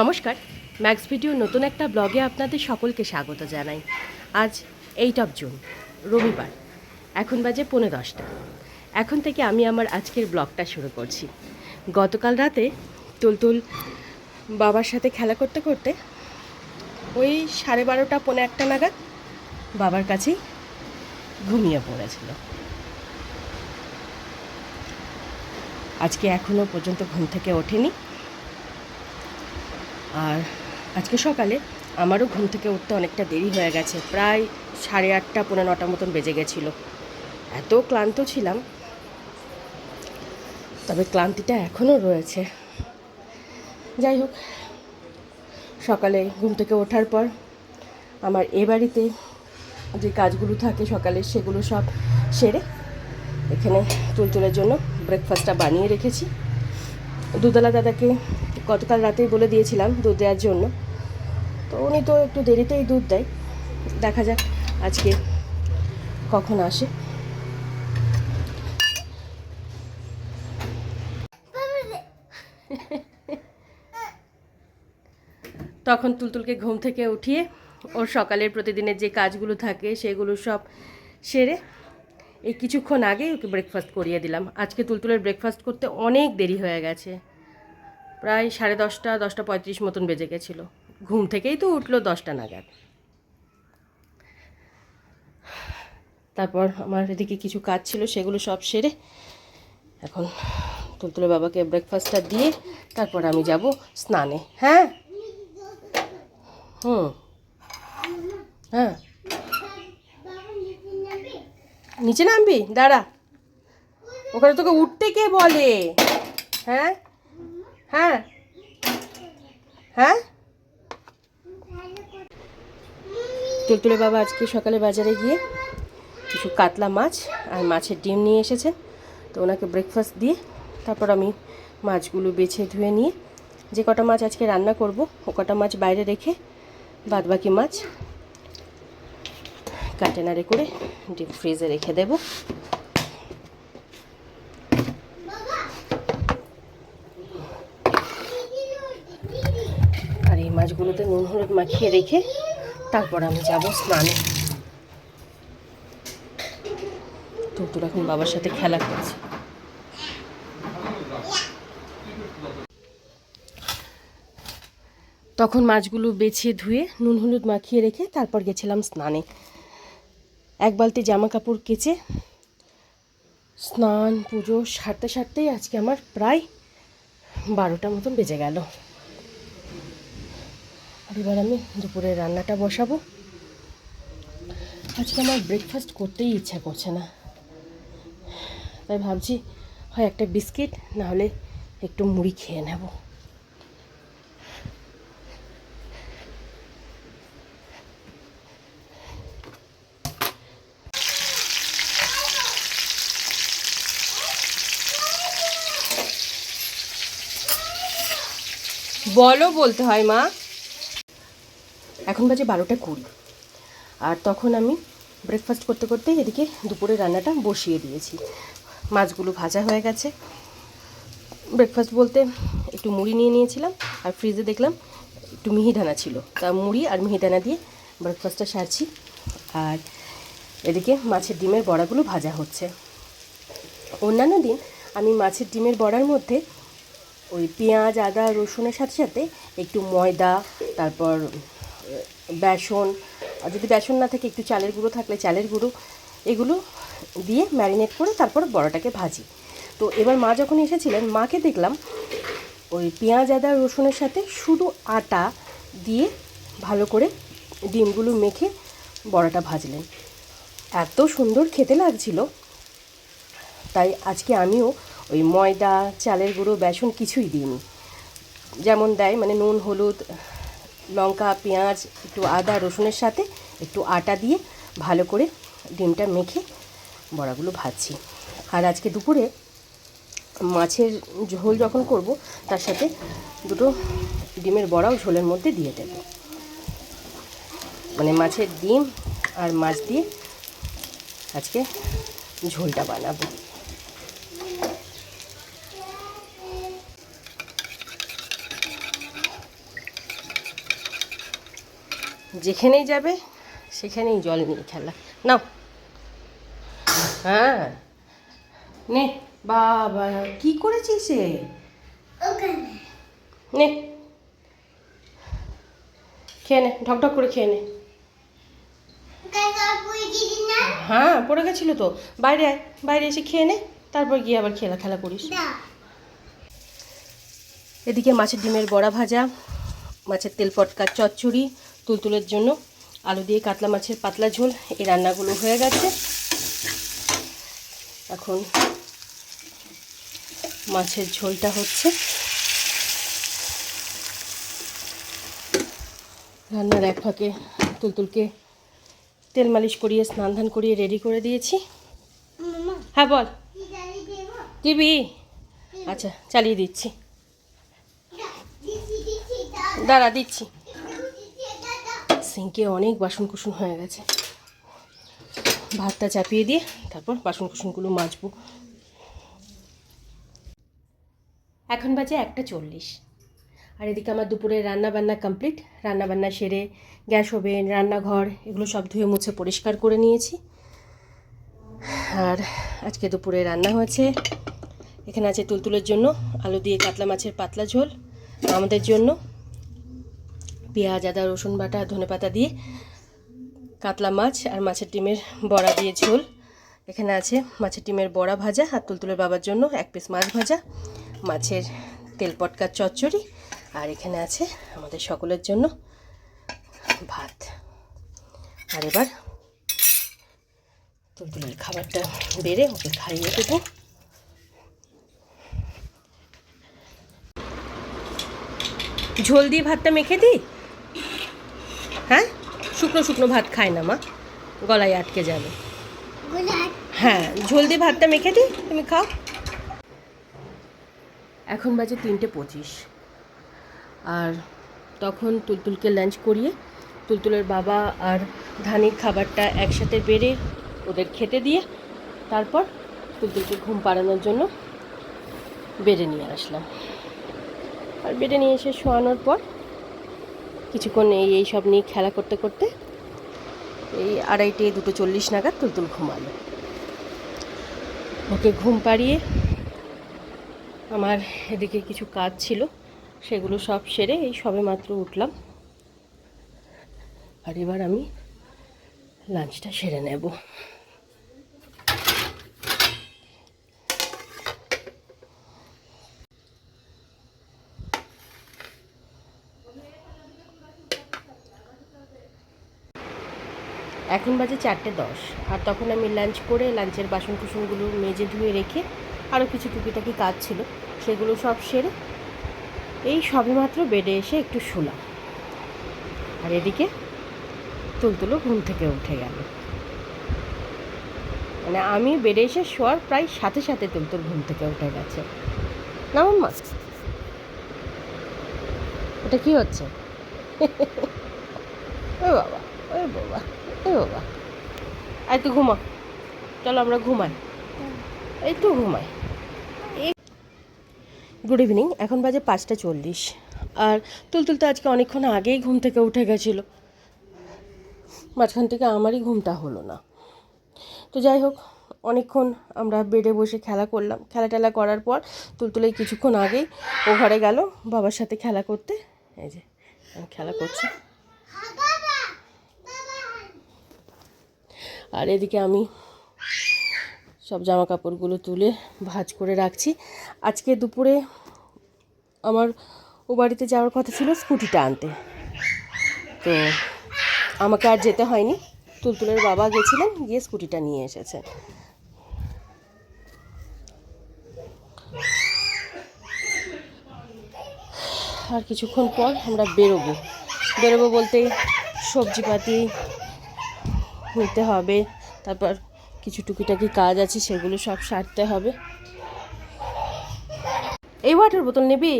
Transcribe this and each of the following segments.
নমস্কার max video নতুন একটা ব্লগে আপনাদের সকলকে স্বাগত জানাই। আজ এইট অফ জুন রবিবার, এখন বাজে পৌনে দশটা। এখন থেকে আমি আমার আজকের ব্লগটা শুরু করছি। গতকাল রাতে তুলতুল বাবার সাথে খেলা করতে করতে ওই সাড়ে বারোটা, পৌনে একটা নাগাদ বাবার কাছেই ঘুমিয়ে পড়েছিল। আজকে এখনও পর্যন্ত ঘুম থেকে ওঠেনি। আর আজকে সকালে আমারও ঘুম থেকে উঠতে অনেকটা দেরি হয়ে গেছে। প্রায় সাড়ে আটটা পনেরো নটার মতন বেজে গেছিল। এত ক্লান্ত ছিলাম, তবে ক্লান্তিটা এখনও রয়েছে। যাই হোক, সকালে ঘুম থেকে ওঠার পর আমার এ বাড়িতে যে কাজগুলো থাকে সকালে সেগুলো সব সেরে এখানে তুলতুলের জন্য ব্রেকফাস্টটা বানিয়ে রেখেছি। দুধওয়ালা দাদাকে গতকাল রাতেই বলে দিয়েছিলাম দুধ দেওয়ার জন্য। তো উনি তো একটু দেরিতেই দুধ দেয়। দেখা যাক আজকে কখন আসে। তখন তুলতুলকে ঘুম থেকে উঠিয়ে ওর সকালের প্রতিদিনের যে কাজগুলো থাকে সেগুলো সব সেরে এই কিছুক্ষণ আগেই ওকে ব্রেকফাস্ট করিয়ে দিলাম। আজকে তুলতুলের ব্রেকফাস্ট করতে অনেক দেরি হয়ে গেছে। প্রায় সাড়ে দশটা দশটা পঁয়ত্রিশ মতন বেজে গেছিল। ঘুম থেকেই তো উঠল দশটা নাগাদ। তারপর আমার এদিকে কিছু কাজ ছিল, সেগুলো সব সেরে এখন তুলতুলে বাবাকে ব্রেকফাস্টটা দিয়ে তারপর আমি যাব স্নানে। হ্যাঁ? হুম। হ্যাঁ। নিচে নামবি? দাঁড়া। ওখানে তোকে উঠতে কে বলে? হ্যাঁ? হ্যাঁ। হ্যাঁ? তুলতুলে বাবা আজকে সকালে বাজারে গিয়ে কিছু কাতলা মাছ আর মাছের ডিম নিয়ে এসেছেন। তো ওনাকে ব্রেকফাস্ট দিয়ে তারপর আমি মাছগুলো বেছে ধুয়ে নিয়ে যে কটা মাছ আজকে রান্না করব, ও কটা মাছ বাইরে রেখে বাদবাকি মাছ কাটেনারে করে ডিপ ফ্রিজে রেখে দেব আর এই মাছগুলোতে নুন, হলুদ মাখিয়ে রেখে তারপর আমি যাব স্নানে। তুলতুল এখন বাবার সাথে খেলা করছে। তখন মাছগুলো বেছে ধুয়ে, নুন, হলুদ মাখিয়ে রেখে তারপর গেছিলাম স্নানে। এক বালতি জামা কাপড় কেচে স্নান, পুজো সারতে, সারতেই আজকে আমার প্রায় বারোটা মতন বেজে গেল। আর এবার আমি দুপুরে রান্নাটা বসাবো। আজকে আমার ব্রেকফাস্ট করতেই ইচ্ছা করছে না। তাই ভাবছি, হয় একটা বিস্কিট, না হলে একটু মুড়ি খেয়ে নেব। বলো বলতে হয় মা। এখন বাজে বারোটা কুড়ি। আর তখন আমি ব্রেকফাস্ট করতে করতে এদিকে দুপুরে রান্নাটা বসিয়ে দিয়েছি। মাছগুলো ভাজা হয়ে গেছে। ব্রেকফাস্ট বলতে একটু মুড়ি নিয়ে নিয়েছিলাম, আর ফ্রিজে দেখলাম একটু মিহিদানা ছিল। তা মুড়ি আর মিহিদানা দিয়ে ব্রেকফাস্টটা সারছি। আর এদিকে মাছের ডিমের বড়াগুলো ভাজা হচ্ছে। অন্যান্য দিন আমি মাছের ডিমের বড়ার মধ্যে ওই পেঁয়াজ, আদা, রসুনের সাথে সাথে একটু ময়দা, তারপর বেসন, আর যদি বেসন না থাকে, একটু চালের গুঁড়ো থাকলে চালের গুঁড়ো, এগুলো দিয়ে ম্যারিনেট করে তারপর বড়াটাকে ভাজি। তো এবার মা যখন এসেছিলেন, মাকে দেখলাম ওই পেঁয়াজ, আদা, রসুনের সাথে শুধু আটা দিয়ে ভালো করে ডিমগুলো মেখে বড়াটা ভাজলেন। এত সুন্দর খেতে লাগছিল। তাই আজকে আমিও ওই ময়দা, চালের গুঁড়ো, বেসন কিছুই দিইনি। যেমন দেয় মানে নুন, হলুদ লঙ্কা, পেঁয়াজ, একটু আদা, রসুনের সাথে একটু আটা দিয়ে ভালো করে ডিমটা মেখে বড়াগুলো ভাজছি। আর আজকে দুপুরে মাছের ঝোল যখন করব, তার সাথে দুটো ডিমের বড়াও ঝোলের মধ্যে দিয়ে দেব। মানে মাছের ডিম আর মাছ দিয়ে আজকে ঝোলটা বানাবো। যেখানেই যাবে সেখানেই জল নিয়ে খেলা। নাও। হ্যাঁ। নে বাবা কি করেছিস সে নে। খেয়ে নে ঢক ঢক করে খেয়ে নে। হ্যাঁ পড়ে গেছিল তো। বাইরে আয় বাইরে এসে খেয়ে নে তারপর গিয়ে আবার খেলা খেলা করিস। এদিকে মাছের ডিমের বড়া ভাজা মাছের তেল পটকা চচ্চড়ি তুলতুলের জন্য আলু দিয়ে কাতলা মাছের পাতলা ঝোল। এই রান্নাগুলো হয়ে গেছে। এখন মাছের ঝোলটা হচ্ছে। রান্নার এক ফাঁকে তুলতুলকে তেল মালিশ করিয়ে স্নান ধান করিয়ে রেডি করে দিয়েছি। হ্যাঁ বল। দিবি? আচ্ছা চালিয়ে দিচ্ছি। দাঁড়া দিচ্ছি। সিঙ্কে অনেক বাসন কুসুন হয়ে গেছে। ভাতটা চাপিয়ে দিয়ে তারপর বাসন কুসনগুলো মাজবো। এখন বাজে একটা চল্লিশ। আর এদিকে আমার দুপুরে রান্না বান্না কমপ্লিট। রান্না বান্না সেরে গ্যাস ওভেন রান্নাঘর, এগুলো সব ধুয়ে মুছে পরিষ্কার করে নিয়েছি। আর আজকে দুপুরে রান্না হয়েছে। এখানে আছে তুলতুলের জন্য আলু দিয়ে কাতলা মাছের পাতলা ঝোল। আমাদের জন্য পেঁয়াজ, আদা, রসুন বাটা, ধনে পাতা দিয়ে কাতলা মাছ আর মাছের ডিমের বড়া দিয়ে ঝোল। এখানে আছে মাছের ডিমের বড়া ভাজা আর তুলতুলের বাবার জন্য এক পিস মাছ ভাজা, মাছের তেল পটকার চচ্চড়ি আর এখানে আছে আমাদের সকলের জন্য ভাত। আর এবার তুলতুলের খাবারটা বেড়ে ওকে খাইয়ে দেবো। ঝোল দিয়ে ভাতটা মেখে দিই? শুকনো শুকনো ভাত খায় না মা। গলায় আটকে যাবে। হ্যাঁ ঝোল দিয়ে ভাতটা মেখে দিই, তুমি খাও। এখন বাজে তিনটে পঁচিশ। আর তখন তুলতুলকে লাঞ্চ করিয়ে তুলতুলের বাবা আর ধানির খাবারটা একসাথে বেড়ে ওদের খেতে দিয়ে তারপর তুলতুলকে ঘুম পাড়ানোর জন্য বেড়ে নিয়ে আসলাম। আর বেডে নিয়ে এসে শোয়ানোর পর কিছুক্ষণ এই এই সব নিয়ে খেলা করতে করতে এই আড়াইটে দুটো চল্লিশ নাগাদ তুলতুল ঘুমালো। ওকে ঘুম পাড়িয়ে আমার এদিকে কিছু কাজ ছিল, সেগুলো সব সেরে এই সবে মাত্র উঠলাম। আর এবার আমি লাঞ্চটা সেরে নেব। এখন বাজে চারটে দশ। আর তখন আমি লাঞ্চ করে লাঞ্চের বাসন কুসনগুলো মেজে ধুয়ে রেখে আরও কিছু টুকিটাকি কাজ ছিল, সেগুলো সব সেরে এই সবেমাত্র বেডে এসে একটু শুলাম। আর এদিকে তুলতুলো ঘুম থেকে উঠে গেল। মানে আমি বেডে এসে শোয়ার প্রায় সাথে সাথে তুলতুল ঘুম থেকে উঠে গেছে। না মাম্মা এটা কি হচ্ছে? ও বাবা ও বাবা। ও বাবা। আর একটু ঘুমা চলো আমরা ঘুমাই। এই তো ঘুমাই। গুড ইভিনিং এখন বাজে পাঁচটা চল্লিশ। আর তুলতুল তো আজকে অনেকক্ষণ আগেই ঘুম থেকে উঠে গেছিল। মাঝখান থেকে আমারই ঘুমটা হলো না। তো যাই হোক, অনেকক্ষণ আমরা বেডে বসে খেলা করলাম। খেলা টেলা করার পর তুলতুলে কিছুক্ষণ আগেই ও ঘরে গেল বাবার সাথে খেলা করতে। এই যে খেলা করছি। আর এদিকে আমি সব জামা কাপড়গুলো তুলে ভাঁজ করে রাখছি। আজকে দুপুরে আমার ও বাড়িতে যাওয়ার কথা ছিল স্কুটিটা আনতে। তো আমাকে আর যেতে হয়নি। তুলতুলের বাবা গেছিলেন, গিয়ে স্কুটিটা নিয়ে এসেছেন আর কিছুক্ষণ পর আমরা বেরোবো। বেরোবো বলতে সবজিপাতি নিতে হবে। তারপর কিছু টুকিটাকি কাজ আছে সেগুলো সব সারতে হবে। এই ওয়াটার বোতল নিবি?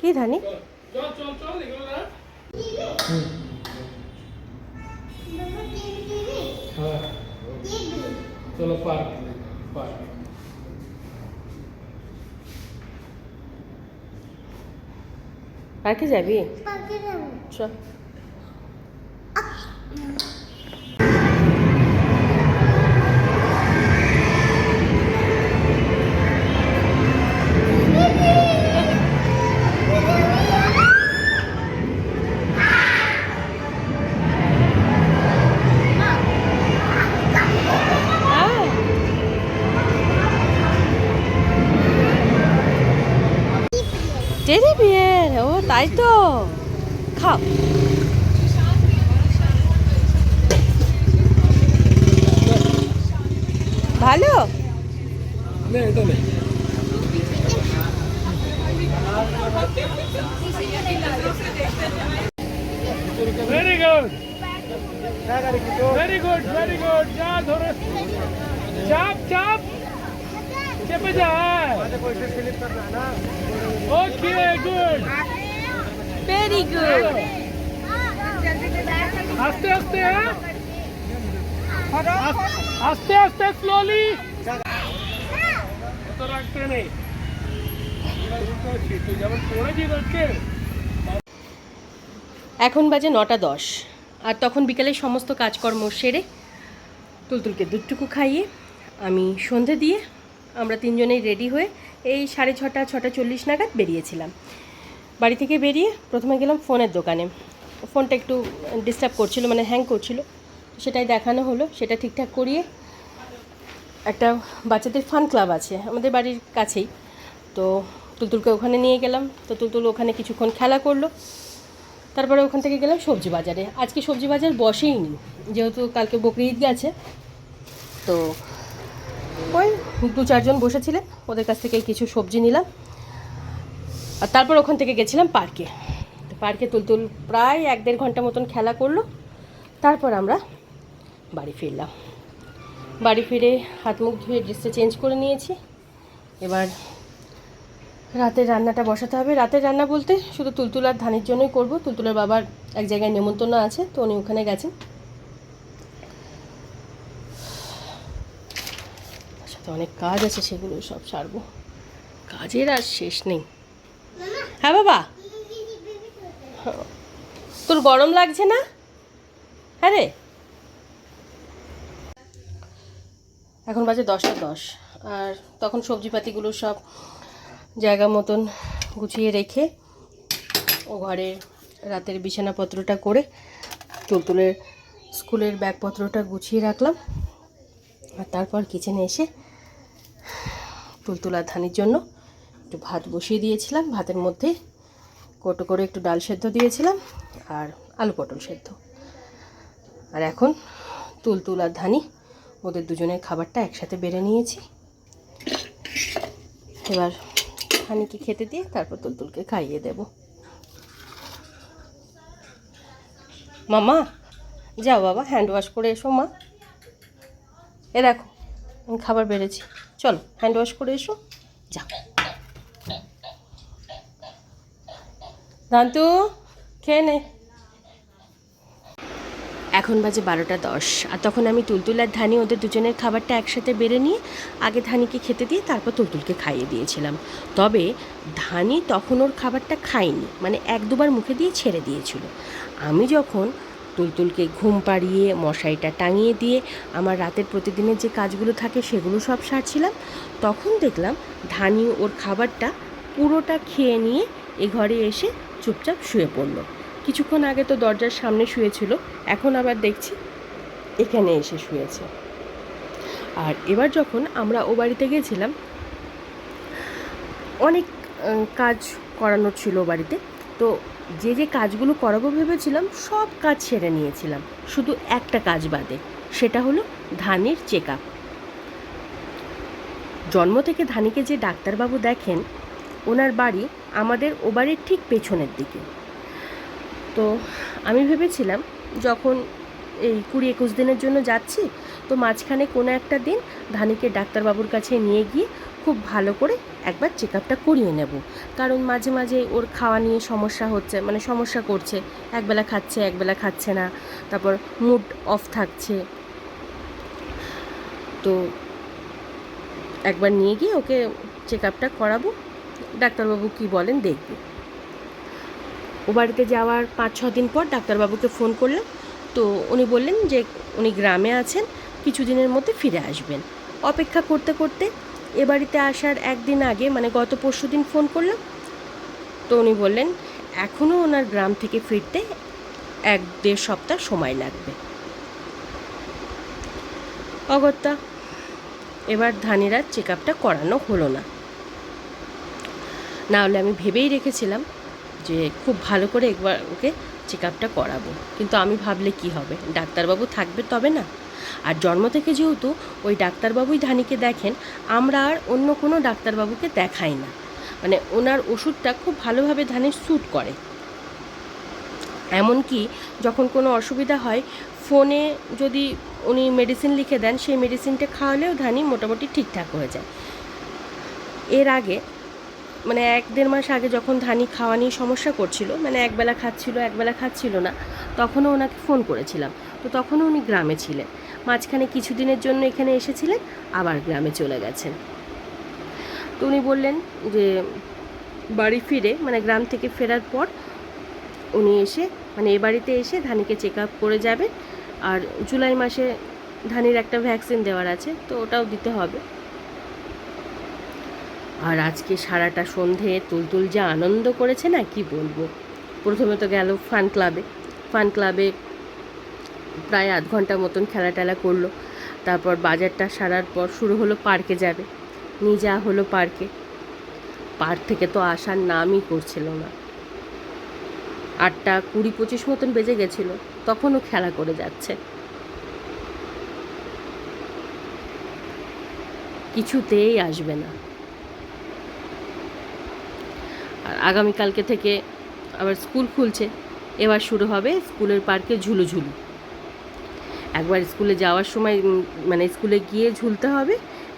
কি ধানি? চলো পার্ক। পার্ক। পার্কে যাবি? চ আয়। Very good very good very good যা ধরে চাপ চাপ চেপে যা ওকে গুড ভেরি গুড আস্তে আস্তে হ্যাঁ আস- আস্তে আস্তে স্লোলি তো রাখতে নেই তুই যেমন পড়েছিস আজকে এখন বাজে নটা দশ। আর তখন বিকালে সমস্ত কাজকর্ম সেরে তুলতুলকে দুধটুকু খাইয়ে আমি সন্ধে দিয়ে আমরা তিনজনেই রেডি হয়ে এই সাড়ে ছটা ছটা চল্লিশ নাগাদ বেরিয়েছিলাম। বাড়ি থেকে বেরিয়ে প্রথমে গেলাম ফোনের দোকানে। ফোনটা একটু ডিস্টার্ব করছিল মানে হ্যাং করছিল। সেটাই দেখানো হলো, সেটা ঠিকঠাক করিয়ে একটা বাচ্চাদের ফান ক্লাব আছে, আমাদের বাড়ির কাছেই। তো তুলতুলকে ওখানে নিয়ে গেলাম। তো তুলতুল ওখানে কিছুক্ষণ খেলা করল। তারপরে ওখান থেকে গেলাম সবজি বাজারে। আজকে সবজি বাজার বসেই নি, যেহেতু কালকে বকরি ঈদ গেছে। তো ওই দু চারজন বসেছিলেন, ওদের কাছ থেকে কিছু সবজি নিলাম। আর তারপর ওখান থেকে গেছিলাম পার্কে। পার্কে তুলতুল প্রায় এক দেড় ঘণ্টা মতন খেলা করল। তারপর আমরা বাড়ি ফিরলাম। বাড়ি ফিরে হাত মুখ ধুয়ে ড্রেসটা চেঞ্জ করে নিয়েছি। এবার রাতের রান্নাটা বসাতে হবে। রাতের রান্না বলতে শুধু তুলতুলার ধানের জন্যই করব। তুলতুলার বাবার এক জায়গায় নেমন্তন্ন আছে, তো উনি ওখানে গেছেন। সাথে অনেক কাজ আছে, সেগুলো সব সারবো। কাজের আর শেষ নেই। হ্যাঁ বাবা? তোর গরম লাগছে না? হ্যাঁ রে। এখন বাজে দশটা দশ, আর তখন সবজিপাতিগুলো সব জায়গা মতন গুছিয়ে রেখে ও ঘরে রাতের বিছানাপত্রটা করে তুলতুলের স্কুলের ব্যাগপত্রটা গুছিয়ে রাখলাম। আর তারপর কিচেনে এসে তুলতুলা ধানির জন্য একটু ভাত বসিয়ে দিয়েছিলাম। ভাতের মধ্যে কোটো করে একটু ডাল সেদ্ধ দিয়েছিলাম আর আলু পটল সেদ্ধ। আর এখন তুলতুল আর ধানি, ওদের দুজনের খাবারটা একসাথে বেড়ে নিয়েছি। এবার হানিকে খেতে দিয়ে তারপর তুলতুলকে খাইয়ে দেব। মামা, যাও বাবা হ্যান্ড ওয়াশ করে এসো মা। এ দেখো, আমি খাবার বেড়েছি। চলো হ্যান্ড ওয়াশ করে এসো। যাও। দান্তু খেয়ে নে। এখন বাজে বারোটা দশ। আর তখন আমি তুলতুল আর ধানি ওদের দুজনের খাবারটা একসাথে বেড়ে নিয়ে আগে ধানিকে খেতে দিয়ে তারপর তুলতুলকে খাইয়ে দিয়েছিলাম। তবে ধানি তখন ওর খাবারটা খায়নি মানে এক দুবার মুখে দিয়ে ছেড়ে দিয়েছিল। আমি যখন তুলতুলকে ঘুম পাড়িয়ে, মশারিটা টাঙিয়ে দিয়ে আমার রাতের প্রতিদিনের যে কাজগুলো থাকে সেগুলো সব সারছিলাম, তখন দেখলাম ধানি ওর খাবারটা পুরোটা খেয়ে নিয়ে এ ঘরে এসে চুপচাপ শুয়ে পড়ল। কিছুক্ষণ আগে তো দরজার সামনে শুয়েছিল, এখন আবার দেখছি এখানে এসে শুয়েছে। আর এবার যখন আমরা ও বাড়িতে গেছিলাম, অনেক কাজ করানোর ছিল বাড়িতে। তো যে যে কাজগুলো করাবো ভেবেছিলাম, সব কাজ সেরে নিয়েছিলাম। শুধু একটা কাজ বাদে, সেটা হলো ধানের চেক আপ জন্ম থেকে ধানিকে যে ডাক্তারবাবু দেখেন, ওনার বাড়ি আমাদের ও বাড়ির ঠিক পেছনের দিকে। তো আমি ভেবেছিলাম, যখন এই কুড়ি একুশ দিনের জন্য যাচ্ছি, তো মাঝখানে কোনো একটা দিন ধানিকে ডাক্তারবাবুর কাছে নিয়ে গিয়ে খুব ভালো করে একবার চেক আপটা করিয়ে নেব। কারণ মাঝে মাঝে ওর খাওয়া নিয়ে সমস্যা হচ্ছে মানে সমস্যা করছে। একবেলা খাচ্ছে একবেলা খাচ্ছে না। তারপর মুড অফ থাকছে। তো একবার নিয়ে গিয়ে ওকে চেক আপটা করাবো। ডাক্তারবাবু কী বলেন দেখব। ও বাড়িতে যাওয়ার পাঁচ, ছ দিন পর ডাক্তারবাবুকে ফোন করলাম। তো উনি বললেন যে উনি গ্রামে আছেন, কিছুদিনের মধ্যে ফিরে আসবেন। অপেক্ষা করতে করতে এ বাড়িতে আসার একদিন আগে মানে গত পরশু দিন ফোন করলাম। তো উনি বললেন এখনও ওনার গ্রাম থেকে ফিরতে এক দেড় সপ্তাহ সময় লাগবে। অগত্যা, এবার ধানিরার চেক আপটা করানো হলো না। না হলে আমি ভেবেই রেখেছিলাম যে খুব ভালো করে একবার ওকে চেক আপটা করাবো। কিন্তু আমি ভাবলে কি হবে? ডাক্তারবাবু থাকবে তবে না? আর জন্ম থেকে যেহেতু ওই ডাক্তারবাবুই ধানিকে দেখেন, আমরা আর অন্য কোনো ডাক্তারবাবুকে দেখাই না। মানে ওনার ওষুধটা খুব ভালোভাবে ধানের স্যুট করে। এমনকি যখন কোনো অসুবিধা হয়, ফোনে যদি উনি মেডিসিন লিখে দেন, সেই মেডিসিনটা খাওয়ালেও ধানি মোটামুটি ঠিকঠাক হয়ে যায়। এর আগে মানে এক দেড় মাস আগে যখন ধানি খাওয়া নিয়ে সমস্যা করছিল মানে একবেলা খাচ্ছিল একবেলা খাচ্ছিল না, তখনও ওনাকে ফোন করেছিলাম। তো তখনও উনি গ্রামে ছিলেন। মাঝখানে কিছুদিনের জন্য এখানে এসেছিলেন, আবার গ্রামে চলে গেছেন। তো উনি বললেন যে, বাড়ি ফিরে মানে গ্রাম থেকে ফেরার পর উনি এসে মানে এ বাড়িতে এসে ধানিকে চেক আপ করে যাবেন। আর জুলাই মাসে ধানির একটা ভ্যাকসিন দেওয়ার আছে, তো ওটাও দিতে হবে। আর আজকে সারাটা সন্ধে তুলতুল যা আনন্দ করেছে না, কি বলব? প্রথমে তো গেল ফান ক্লাবে ফান ক্লাবে প্রায় আধ ঘণ্টা মতন খেলা টেলা করল। তারপর বাজারটা সারার পর শুরু হলো পার্কে যাবে। নিয়ে যাওয়া হলো পার্কে পার্ক থেকে তো আসার নামই করছিল না। আটটা কুড়ি পঁচিশ মতন বেজে গেছিল, তখনও খেলা করে যাচ্ছে। কিছুতেই আসবে না। আর আগামীকালকে থেকে আবার স্কুল খুলছে। এবার শুরু হবে স্কুলের পার্কে ঝুলু ঝুলু একবার স্কুলে যাওয়ার সময় মানে স্কুলে গিয়ে ঝুলতে হবে।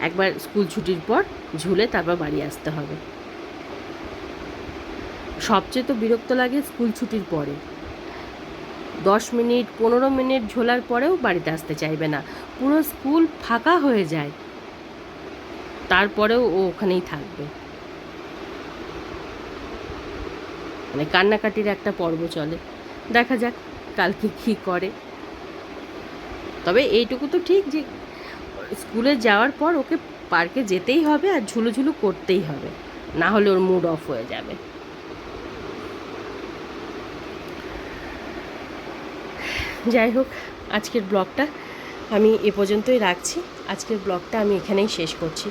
একবার স্কুল ছুটির পর ঝুলে তারপর বাড়ি আসতে হবে। সবচেয়ে তো বিরক্ত লাগে স্কুল ছুটির পরে। দশ মিনিট, পনেরো মিনিট ঝোলার পরেও বাড়িতে আসতে চাইবে না। পুরো স্কুল ফাঁকা হয়ে যায়। তারপরেও ও ওখানেই থাকবে। মানে কান্নাকাটির একটা পর্ব চলে। দেখা যাক কালকে কী করে। তবে এইটুকু তো ঠিক যে, স্কুলে যাওয়ার পর ওকে পার্কে যেতেই হবে আর ঝুলু ঝুলু করতেই হবে। না হলে ওর মুড অফ হয়ে যাবে। যাই হোক, আজকের ব্লগটা আমি এ পর্যন্তই রাখছি। আজকের ব্লগটা আমি এখানেই শেষ করছি।